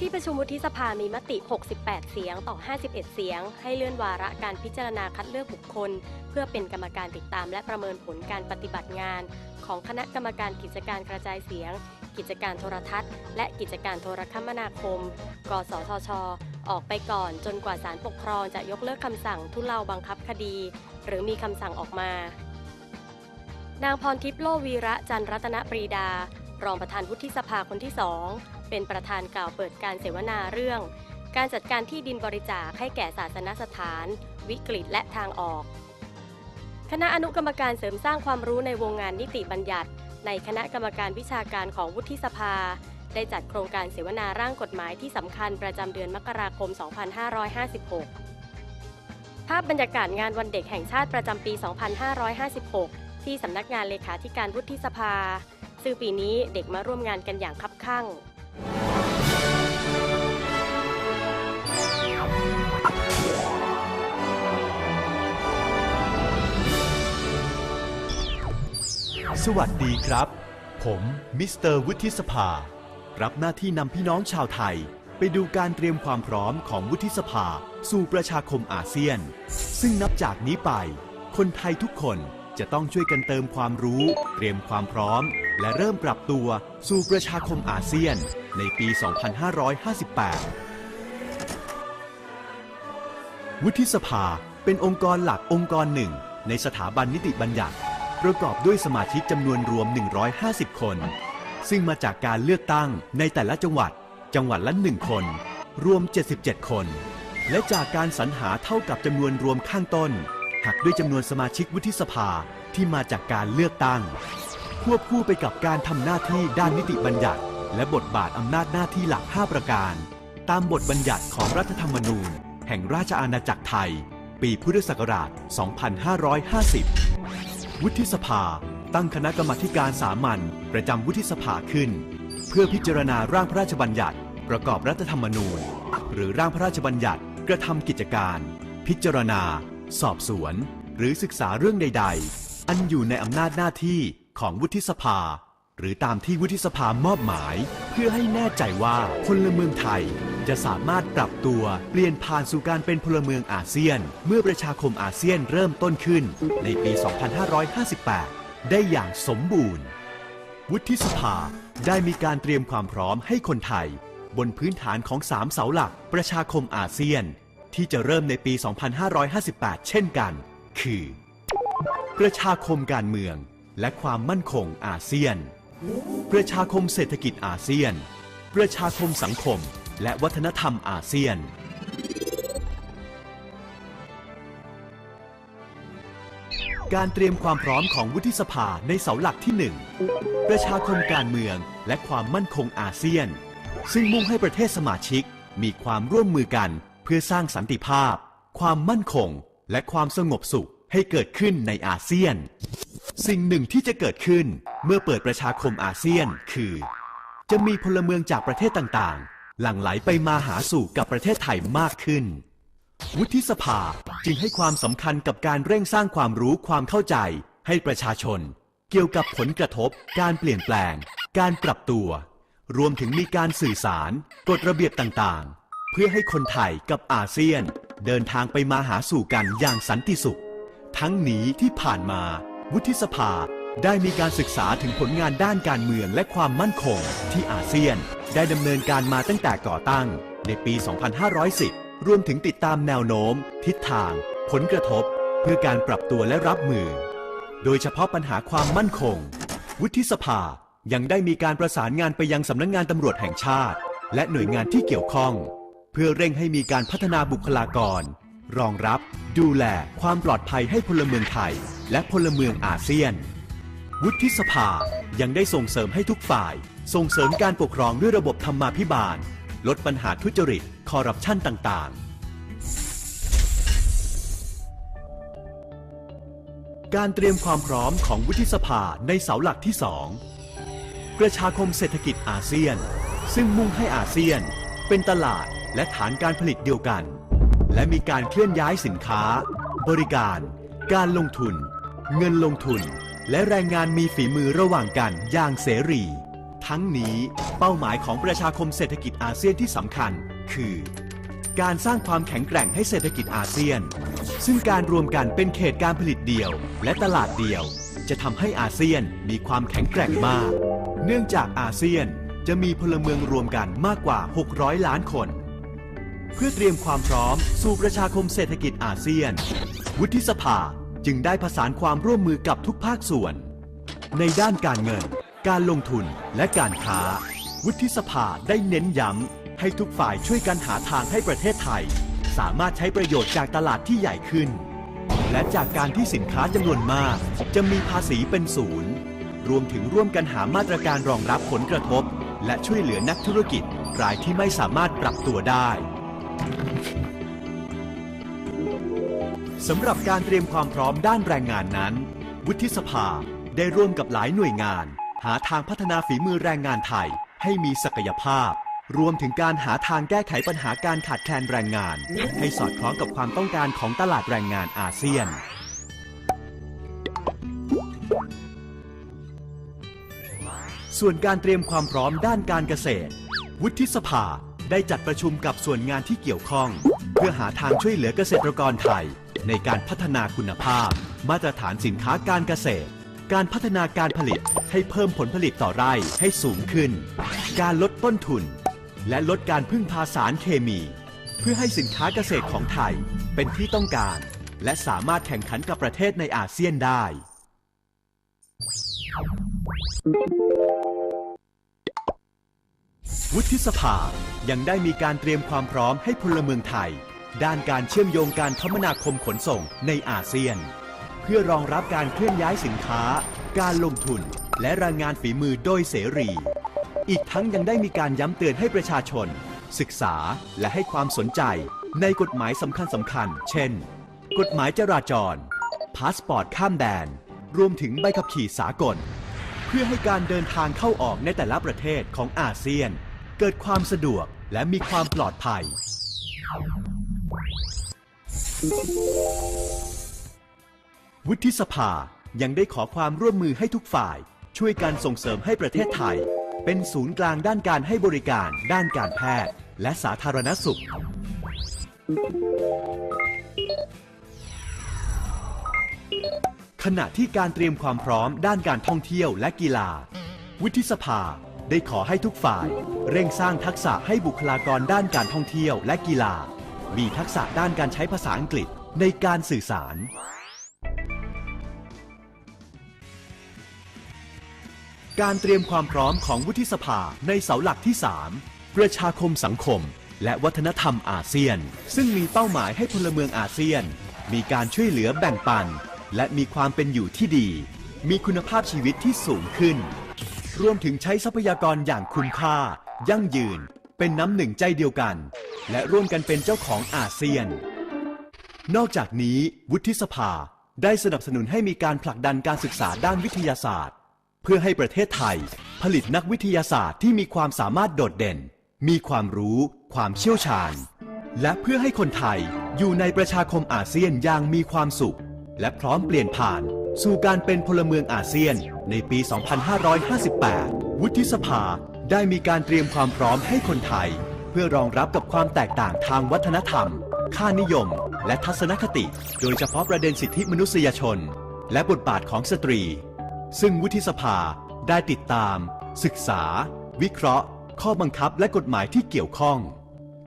ที่ประชุมวุฒิสภามีมติ 68 เสียงต่อ 51 เสียง ให้เลื่อนวาระการพิจารณาคัดเลือกบุคคล เพื่อเป็นกรรมการติดตามและประเมินผลการปฏิบัติงาน ของคณะกรรมการกิจการกระจายเสียง กิจการโทรทัศน์ และกิจการโทรคมนาคม กสทช ออกไปก่อนจนกว่าศาลปกครองจะยกเลิกคำสั่งทุเลาบังคับคดี หรือมีคำสั่งออกมา นางพรทิพย์โลวีระจันรัตนปรีดา รองประธานวุฒิสภาคนที่สอง เป็นประธานกล่าวเปิดการเสวนาเรื่อง การจัดการที่ดินบริจาคให้แก่ศาสนสถาน วิกฤตและทางออก คณะอนุกรรมการเสริมสร้างความรู้ในวงงานนิติบัญญัติ ในคณะกรรมการวิชาการของวุฒิสภา ได้จัดโครงการเสวนาร่างกฎหมายที่สำคัญประจำเดือนมกราคม 2556 ภาพบรรยากาศงานวันเด็กแห่งชาติประจำปี 2556 ที่สำนักงานเลขาธิการวุฒิสภาซึ่งปีนี้เด็กมาร่วมงานกันอย่างคับคั่ง สวัสดีครับ ผมมิสเตอร์วุฒิสภา รับหน้าที่นำพี่น้องชาวไทย ไปดูการเตรียมความพร้อมของวุฒิสภา สู่ประชาคมอาเซียน ซึ่งนับจากนี้ไป คนไทยทุกคนจะต้องช่วยกันเติมความรู้ เตรียมความพร้อม และเริ่มปรับตัวสู่ประชาคมอาเซียน ในปี 2558 วุฒิสภาเป็นองค์กรหลักองค์กรหนึ่ง ในสถาบันนิติบัญญัติ ประกอบด้วยสมาชิกจำนวนรวม 150 คน ซึ่งมาจากการเลือกตั้งในแต่ละจังหวัด จังหวัดละ1คน รวม 77 คน และจากการสรรหาเท่ากับจำนวนรวมข้างต้น หักด้วยจำนวนสมาชิกวุฒิสภาที่มาจากการเลือกตั้ง ควบคู่ไปกับการทำหน้าที่ด้านนิติบัญญัติ และบทบาทอำนาจหน้าที่หลัก 5 ประการ ตามบทบัญญัติของรัฐธรรมนูญ แห่งราชอาณาจักรไทย ปีพุทธศักราช 2550 วุฒิสภา ตั้งคณะกรรมาการสามัญประจำวุฒิสภาขึ้น เพื่อพิจารณาร่างพระราชบัญญัติ ประกอบรัฐธรรมนูญ หรือร่างพระราชบัญญัติกระทำกิจการ พิจารณา สอบสวน หรือศึกษาเรื่องใด ๆ อันอยู่ในอำนาจหน้าที่ของวุฒิสภา หรือตามที่วุฒิสภามอบหมาย เพื่อให้แน่ใจว่าพลเมืองไทย จะสามารถปรับตัว เปลี่ยนผ่านสู่การเป็นพลเมืองอาเซียน เมื่อประชาคมอาเซียนเริ่มต้นขึ้น ในปี 2558 ได้อย่างสมบูรณ์ วุฒิสภาได้มีการเตรียมความพร้อมให้คนไทย บนพื้นฐานของสามเสาหลักประชาคมอาเซียน ที่จะเริ่มในปี 2558 เช่นกัน คือ ประชาคมการเมืองและความมั่นคงอาเซียน ประชาคมเศรษฐกิจอาเซียน ประชาคมสังคม และวัฒนธรรมอาเซียน การเตรียมความพร้อมของวุฒิสภาในเสาหลักที่ 1 ประชาคมการเมืองและความมั่นคงอาเซียน ซึ่งมุ่งให้ประเทศสมาชิกมีความร่วมมือกันเพื่อสร้างสันติภาพ ความมั่นคง และความสงบสุขให้เกิดขึ้นในอาเซียน สิ่งหนึ่งที่จะเกิดขึ้นเมื่อเปิดประชาคมอาเซียนคือ จะมีพลเมืองจากประเทศต่างๆ หลั่งไหลไปมาหาสู่กับประเทศไทยมากขึ้น วุฒิสภาจึงให้ความสำคัญกับการเร่งสร้างความรู้ความเข้าใจให้ประชาชน เกี่ยวกับผลกระทบ การเปลี่ยนแปลง การปรับตัว รวมถึงมีการสื่อสาร กฎระเบียบต่างๆ เพื่อให้คนไทยกับอาเซียน เดินทางไปมาหาสู่กันอย่างสันติสุข ทั้งนี้ที่ผ่านมา วุฒิสภาได้มีการศึกษาถึงผลงานด้านการเมืองและความมั่นคงที่อาเซียน ได้ดำเนินการมาตั้งแต่ก่อตั้ง ในปี 2510 รวมถึงติดตามแนวโน้ม ทิศทาง ผลกระทบ เพื่อการปรับตัวและรับมือ โดยเฉพาะปัญหาความมั่นคง วุฒิสภายังได้มีการประสานงานไปยังสำนักงงานตำรวจแห่งชาติ และหน่วยงานที่เกี่ยวข้อง เพื่อเร่งให้มีการพัฒนาบุคลากร รองรับ ดูแลความปลอดภัยให้พลเมืองไทย และพลเมืองอาเซียน วุฒิสภายังได้ส่งเสริมให้ทุกฝ่าย ส่งเสริมการปกครองด้วยระบบธรรมาภิบาล ลดปัญหาทุจริต คอร์รัปชันต่างๆ การเตรียมความพร้อมของวุฒิสภาในเสาหลักที่2ประชาคมเศรษฐกิจอาเซียน ซึ่งมุ่งให้อาเซียน เป็นตลาดและฐานการผลิตเดียวกัน และมีการเคลื่อนย้ายสินค้า บริการ การลงทุน เงินลงทุน และแรงงานมีฝีมือระหว่างกันอย่างเสรี ทั้งนี้เป้าหมายของประชาคมเศรษฐกิจอาเซียนที่สำคัญ คือ การสร้างความแข็งแกร่งให้เศรษฐกิจอาเซียน ซึ่งการรวมกันเป็นเขตการผลิตเดียว และตลาดเดียว จะทำให้อาเซียนมีความแข็งแกร่งมาก เนื่องจากอาเซียนจะมีพลเมืองรวมกันมากกว่า 600 ล้านคน เพื่อเตรียมความพร้อมสู่ประชาคมเศรษฐกิจอาเซียน วุฒิสภาจึงได้ผสานความร่วมมือกับทุกภาคส่วน ในด้านการเงิน การลงทุนและการค้า วุฒิสภาได้เน้นย้ำให้ทุกฝ่ายช่วยกันหาทางให้ประเทศไทย สามารถใช้ประโยชน์จากตลาดที่ใหญ่ขึ้น และจากการที่สินค้าจำนวนมาก จะมีภาษีเป็นศูนย์ รวมถึงร่วมกันหามาตรการรองรับผลกระทบ และช่วยเหลือนักธุรกิจรายที่ไม่สามารถปรับตัวได้สำหรับการเตรียมความพร้อมด้านแรงงานนั้น วุฒิสภาได้ร่วมกับหลายหน่วยงาน หาทางพัฒนาฝีมือแรงงานไทยให้มีศักยภาพ รวมถึงการหาทางแก้ไขปัญหาการขาดแคลนแรงงาน ให้สอดคล้องกับความต้องการของตลาดแรงงานอาเซียน ส่วนการเตรียมความพร้อมด้านการเกษตร วุฒิสภาได้จัดประชุมกับส่วนงานที่เกี่ยวข้อง เพื่อหาทางช่วยเหลือเกษตรกรไทย ในการพัฒนาคุณภาพ มาตรฐานสินค้าการเกษตร การพัฒนาการผลิตให้เพิ่มผลผลิตต่อไร่ให้สูงขึ้น การลดต้นทุน และลดการพึ่งพาสารเคมี เพื่อให้สินค้าเกษตรของไทยเป็นที่ต้องการ และสามารถแข่งขันกับประเทศในอาเซียนได้ วุฒิสภายังได้มีการเตรียมความพร้อมให้พลเมืองไทย ด้านการเชื่อมโยงการคมนาคมขนส่งในอาเซียน พื่อรองรับการเคลื่อนย้ายสินค้า การลงทุน และแรงงานฝีมือโดยเสรี อีกทั้งยังได้มีการย้ำเตือนให้ประชาชน ศึกษาและให้ความสนใจในกฎหมายสำคัญสำคัญๆเช่น กฎหมายจราจร พาสปอร์ตข้ามแดน รวมถึงใบขับขี่สากล เพื่อให้การเดินทางเข้าออกในแต่ละประเทศของอาเซียน เกิดความสะดวกและมีความปลอดภัย วุฒิสภายังได้ขอความร่วมมือให้ทุกฝ่าย ช่วยกันส่งเสริมให้ประเทศไทย เป็นศูนย์กลางด้านการให้บริการ ด้านการแพทย์ และสาธารณสุข ขณะที่การเตรียมความพร้อมด้านการท่องเที่ยวและกีฬา วุฒิสภาได้ขอให้ทุกฝ่าย เร่งสร้างทักษะให้บุคลากรด้านการท่องเที่ยวและกีฬา มีทักษะด้านการใช้ภาษาอังกฤษในการสื่อสาร การเตรียมความพร้อมของวุฒิสภาในเสาหลักที่ 3 ประชาคมสังคม และวัฒนธรรมอาเซียน ซึ่งมีเป้าหมายให้พลเมืองอาเซียน มีการช่วยเหลือแบ่งปัน และมีความเป็นอยู่ที่ดี มีคุณภาพชีวิตที่สูงขึ้น รวมถึงใช้ทรัพยากรอย่างคุ้มค่า ยั่งยืน เป็นน้ำหนึ่งใจเดียวกัน และร่วมกันเป็นเจ้าของอาเซียน นอกจากนี้วุฒิสภาได้สนับสนุนให้มีการผลักดันการศึกษาด้านวิทยาศาสตร์ พื่อให้ประเทศไทย ผลิตนักวิทยาศาสตร์ที่มีความสามารถโดดเด่น มีความรู้ ความเชี่ยวชาญ และเพื่อให้คนไทยอยู่ในประชาคมอาเซียนอย่างมีความสุข และพร้อมเปลี่ยนผ่าน สู่การเป็นพลเมืองอาเซียน ในปี 2558 วุฒิสภาได้มีการเตรียมความพร้อมให้คนไทย เพื่อรองรับกับความแตกต่างทางวัฒนธรรม ค่านิยม และทัศนคติ โดยเฉพาะประเด็นสิทธิมนุษยชน และบทบาทของสตรี ซึ่งวุฒิสภาได้ติดตาม ศึกษา วิเคราะห์ ข้อบังคับและกฎหมายที่เกี่ยวข้อง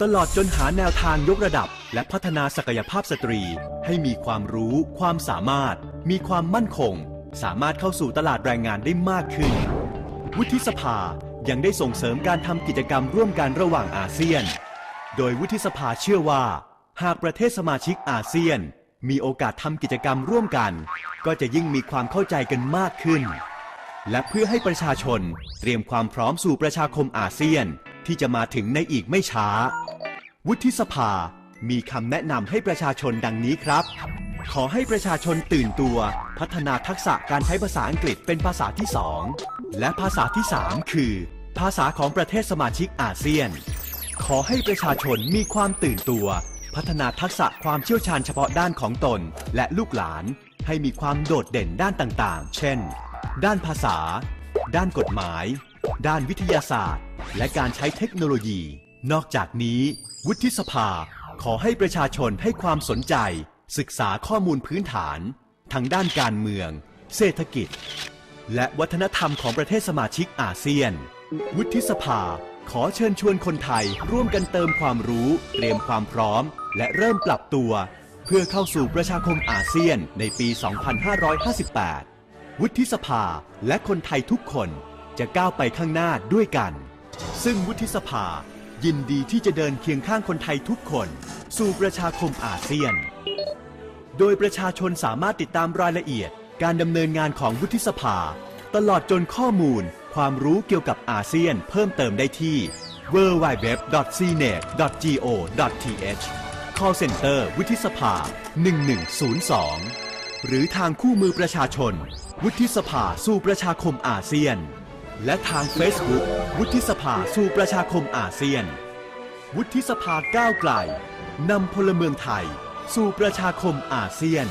ตลอดจนหาแนวทางยกระดับ และพัฒนาศักยภาพสตรี ให้มีความรู้ ความสามารถ มีความมั่นคง สามารถเข้าสู่ตลาดแรงงานได้มากขึ้น วุฒิสภายังได้ส่งเสริมการทำกิจกรรมร่วมกันระหว่างอาเซียน โดยวุฒิสภาเชื่อว่า หากประเทศสมาชิกอาเซียน มีโอกาสทำกิจกรรมร่วมกัน ก็จะยิ่งมีความเข้าใจกันมากขึ้น และเพื่อให้ประชาชนเตรียมความพร้อมสู่ประชาคมอาเซียนที่จะมาถึงในอีกไม่ช้า วุฒิสภา มีคำแนะนำให้ประชาชนดังนี้ครับ ขอให้ประชาชนตื่นตัว พัฒนาทักษะการใช้ภาษาอังกฤษเป็นภาษาที่สองและภาษาที่3คือ ภาษาของประเทศสมาชิกอาเซียน ขอให้ประชาชนมีความตื่นตัว พัฒนาทักษะความเชี่ยวชาญเฉพาะด้านของตน และลูกหลานให้มีความโดดเด่นด้านต่างๆ เช่น ด้านภาษา ด้านกฎหมาย ด้านวิทยาศาสตร์ และการใช้เทคโนโลยี นอกจากนี้ วุฒิสภา ขอให้ประชาชนให้ความสนใจ ศึกษาข้อมูลพื้นฐาน ทางด้านการเมือง เศรษฐกิจ และวัฒนธรรมของประเทศสมาชิกอาเซียน วุฒิสภา ขอเชิญชวนคนไทยร่วมกันเติมความรู้ เตรียมความพร้อม และเริ่มปรับตัว เพื่อเข้าสู่ประชาคมอาเซียนในปี 2558 วุฒิสภาและคนไทยทุกคนจะก้าวไปข้างหน้าด้วยกัน ซึ่งวุฒิสภายินดีที่จะเดินเคียงข้างคนไทยทุกคน สู่ประชาคมอาเซียน โดยประชาชนสามารถติดตามรายละเอียด การดำเนินงานของวุฒิสภา ตลอดจนข้อมูล ความรู้เกี่ยวกับอาเซียนเพิ่มเติมได้ที่ www.cnet.go.th call center วุฒิสภา 1102 หรือทางคู่มือประชาชน วุฒิสภาสู่ประชาคมอาเซียน และทาง Facebook วุฒิสภาสู่ประชาคมอาเซียน วุฒิสภาก้าวไกลนำพลเมืองไทย สู่ประชาคมอาเซียน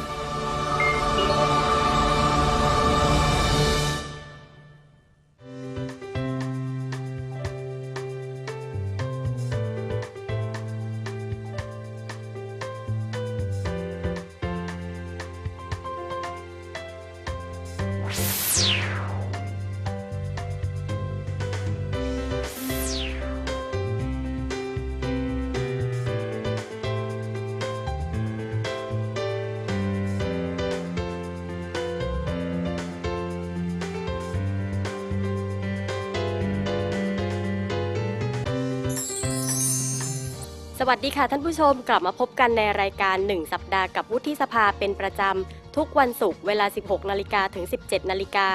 สวัสดีค่ะท่านผู้ชมกลับมาพบกันในรายการ 1 สัปดาห์กับวุฒิสภาเป็นประจำ ทุกวันศุกร์เวลา 16 นาฬิกาถึง 17 นาฬิกา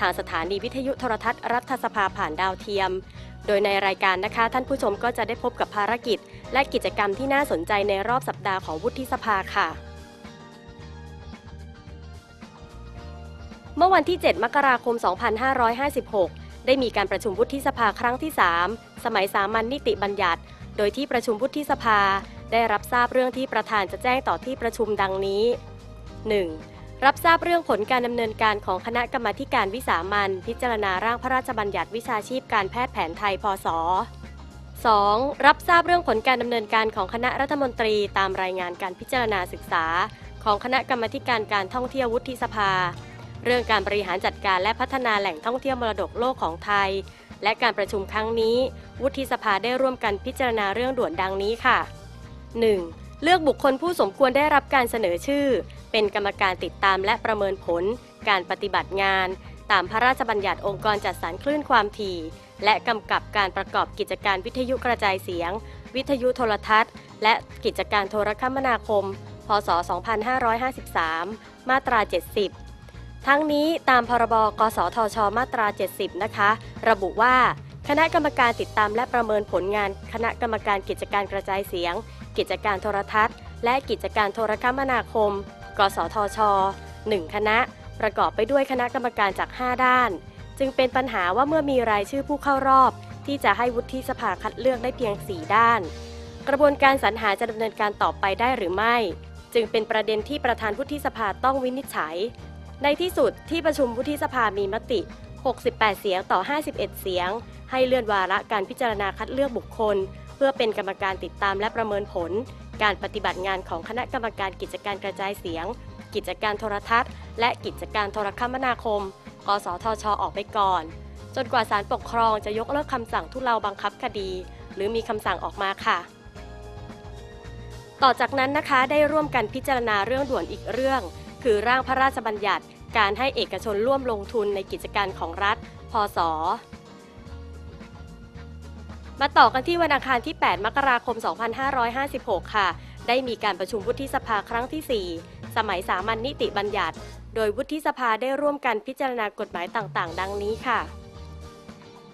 ทางสถานีวิทยุโทรทัศน์รัฐสภาผ่านดาวเทียม โดยในรายการนะคะ ท่านผู้ชมก็จะได้พบกับภารกิจ และกิจกรรมที่น่าสนใจในรอบสัปดาห์ของวุฒิสภาค่ะ เมื่อวันที่ 7 มกราคม 2556 ได้มีการประชุมวุฒิสภาครั้งที่ 3 สมัยสามัญนิติบัญญัติ โดยที่ประชุมวุฒิสภาได้รับทราบเรื่องที่ประธานจะแจ้งต่อที่ประชุมดังนี้ 1. รับทราบเรื่องผลการดำเนินการของคณะกรรมาการวิสามันพิจารณาร่างพระราชบัญญัติวิชาชีพการแพทย์แผนไทยพศ 2. รับทราบเรื่องผลการดำเนินการของคณะรัฐมนตรีตามรายงานการพิจารณาศึกษา ของคณะกรรมาการการท่องเที่ยววุฒิสภา เรื่องการบริหารจัดการและพัฒนาแหล่งท่องเที่ยวมรดกโลกของไทย และการประชุมครั้งนี้ วุฒิสภาได้ร่วมกันพิจารณาเรื่องด่วนดังนี้ค่ะ 1. เลือกบุคคลผู้สมควรได้รับการเสนอชื่อ เป็นกรรมการติดตามและประเมินผล การปฏิบัติงาน ตามพระราชบัญญัติองค์กรจัดสรรคลื่นความถี่ และกำกับการประกอบกิจการวิทยุกระจายเสียง วิทยุโทรทัศน์ และกิจการโทรคมนาคม พศ 2553 มาตรา 70 ทั้งนี้ตามพรบกสทช มาตรา 70 นะคะ ระบุว่า คณะกรรมการติดตามและประเมินผลงาน คณะกรรมการกิจการกระจายเสียง กิจการโทรทัศน์ และกิจการโทรคมนาคม กสทช 1 คณะ ประกอบไปด้วยคณะกรรมการจาก 5 ด้าน จึงเป็นปัญหาว่าเมื่อมีรายชื่อผู้เข้ารอบ ที่จะให้วุฒิสภาคัดเลือกได้เพียง 4 ด้าน กระบวนการสรรหาจะดำเนินการต่อไปได้หรือไม่ จึงเป็นประเด็นที่ประธานวุฒิสภาต้องวินิจฉัย ในที่สุดที่ประชุมวุฒิสภามีมติ 68 เสียงต่อ 51 เสียง ให้เลื่อนวาระการพิจารณาคัดเลือกบุคคล เพื่อเป็นกรรมการติดตามและประเมินผล การปฏิบัติงานของคณะกรรมการกิจการกระจายเสียง กิจการโทรทัศน์ และกิจการโทรคมนาคม กสทช ออกไปก่อน จนกว่าศาลปกครองจะยกเลิกคำสั่งทุเลาบังคับคดี หรือมีคำสั่งออกมาค่ะต่อจากนั้นนะคะได้ร่วมกันพิจารณาเรื่องด่วนอีกเรื่อง คือร่างพระราชบัญญัติการให้เอกชนร่วมลงทุนในกิจการของรัฐ พศ มาต่อกันที่วันอังคารที่ 8 มกราคม 2556 ค่ะ ได้มีการประชุมวุฒิสภาครั้งที่ 4 สมัยสามัญนิติบัญญัติ โดยวุฒิสภาได้ร่วมกันพิจารณากฎหมายต่างๆ ดังนี้ค่ะ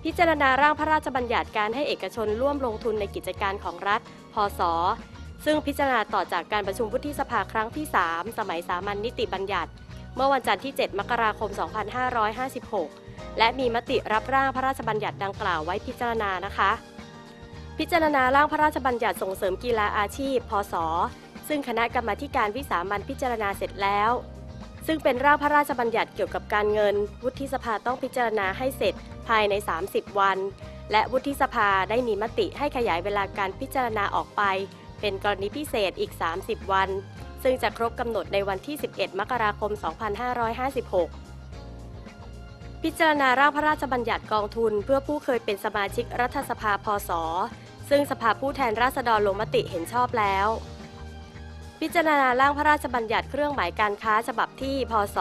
พิจารณาร่างพระราชบัญญัติการให้เอกชนร่วมลงทุนในกิจการของรัฐ พศ ซึ่งพิจารณาต่อจากการประชุมวุฒิสภาครั้งที่ 3 สมัยสามัญนิติบัญญัติ เมื่อวันจันทร์ที่ 7 มกราคม 2556 และมีมติรับร่างพระราชบัญญัติดังกล่าวไว้พิจารณานะคะ พิจารณาร่างพระราชบัญญัติส่งเสริมกีฬาอาชีพ พศ ซึ่งคณะกรรมาการวิสามันพิจารณาเสร็จแล้ว ซึ่งซึ่งเป็นร่างพระราชบัญญัติเกี่ยวกับการเงิน วุฒิสภาต้องพิจารณาให้เสร็จภายใน 30 วัน และวุฒิสภาได้มีมติให้ขยายเวลาการพิจารณาออกไป เป็นกรณีพิเศษอีก 30 วัน ซึ่งจะครบกำหนดในวันที่ 11 มกราคม 2556พิจารณาร่างพระราชบัญญัติกองทุน เพื่อผู้เคยเป็นสมาชิกรัฐสภาพศซึ่งสภาผู้แทนราษฎรลงมติเห็นชอบแล้ว พิจารณาร่างพระราชบัญญัติเครื่องหมายการค้าฉบับที่พศ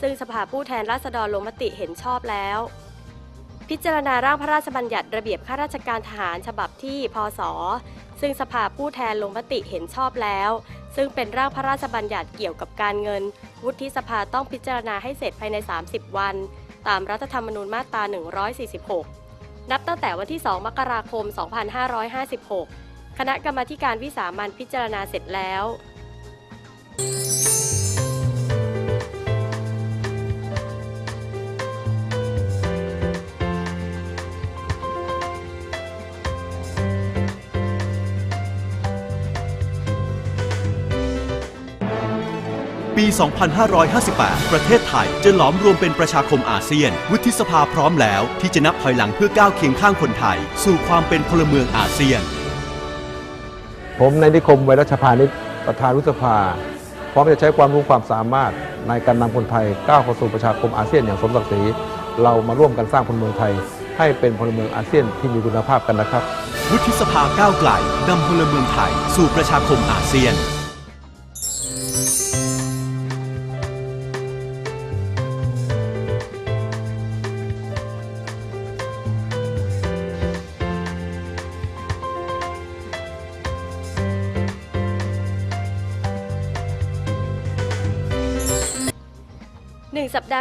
ซึ่งสภาผู้แทนราษฎรลงมติเห็นชอบแล้ว พิจารณาร่างพระราชบัญญัติระเบียบข้าราชการทหารฉบับที่ พศ ซึ่งสภาผู้แทนลงมติเห็นชอบแล้ว ซึ่งเป็นร่างพระราชบัญญัติเกี่ยวกับการเงิน วุฒิสภาต้องพิจารณาให้เสร็จภายใน 30 วัน ตามรัฐธรรมนูญมาตรา 146 นับตั้งแต่วันที่ 2 มกราคม 2556 คณะกรรมาการวิสามันพิจารณาเสร็จแล้ว ปี 2558 ประเทศไทยจะหลอมรวมเป็นประชาคมอาเซียน วุฒิสภาพร้อมแล้ว ที่จะนับถอยหลังเพื่อก้าวเคียงข้างคนไทย สู่ความเป็นพลเมืองอาเซียน ผมในายนิคมไวรัชพานิชประธานรุษภา พร้อมจะใช้ความรู้ความสามารถในการนำคนไทยก้าวเข้าสู่ประชาคมอาเซียนอย่างสมศักดิ์ศรีเรามาร่วมกันสร้างพลเมืองไทย ให้เป็นพลเมืองอาเซียนที่มีคุณภาพกันนะครับ วุฒิสภาก้าวไกลนำพลเมืองไทย สู่ประชาคมอาเซียน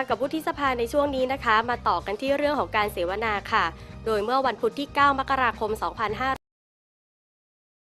กับวุฒิสภาในช่วงนี้นะคะ มาต่อกันที่เรื่องของการเสวนาค่ะ โดยเมื่อวันพุธที่ 9 มกราคม 2500